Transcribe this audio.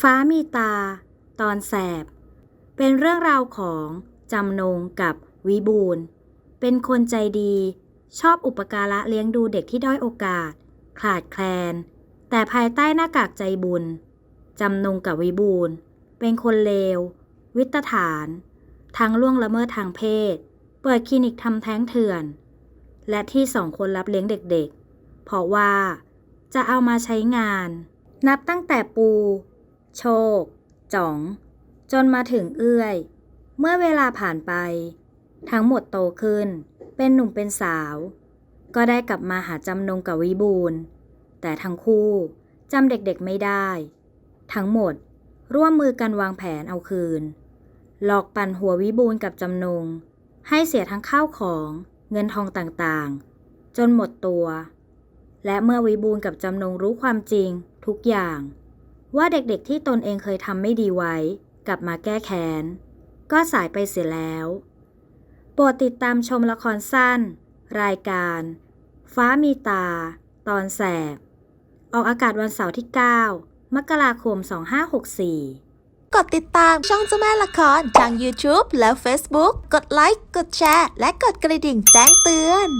ฟ้ามีตา ตอนแสบ เป็นเรื่องราวของจำนงกับวิบูลเป็นคนใจดี ชอบอุปการะเลี้ยงดูเด็กที่ด้อยโอกาส ขาดแคลน แต่ภายใต้หน้ากากใจบุญ จำนงกับวิบูลเป็นคนเลว วิตฐาน ทั้งล่วงละเมิดทางเพศ เปิดคลินิกทำแท้งเถื่อน และที่สองคนรับเลี้ยงเด็กๆ เพราะว่าจะเอามาใช้งาน นับตั้งแต่ปู โชค จ๋อง จนมาถึงเอื้อย เมื่อเวลาผ่านไป ทั้งหมดโตขึ้น เป็นหนุ่มเป็นสาว ก็ได้กลับมาหาจำนงกับวิบูลแต่ทั้งคู่จำเด็กๆไม่ได้ ทั้งหมดร่วมมือกันวางแผนเอาคืน หลอกปั่นหัววิบูลกับจำนง ให้เสียทั้งข้าวของเงินทองต่างๆ จนหมดตัว และเมื่อวิบูลกับจำนงรู้ความจริงทุกอย่าง ว่าเด็กๆที่ตนเองเคยทำไม่ดีไว้ กลับมาแก้แค้น ก็สายไปเสียแล้ว โปรดติดตามชมละครสั้น รายการ ฟ้ามีตา ตอนแสบ ออกอากาศวันเสาร์ที่ 9 มกราคม 2564กดติดตามช่องเจ้าแม่ละครทาง YouTube และ Facebook กดไลค์ กดแชร์ และกดกระดิ่งแจ้งเตือน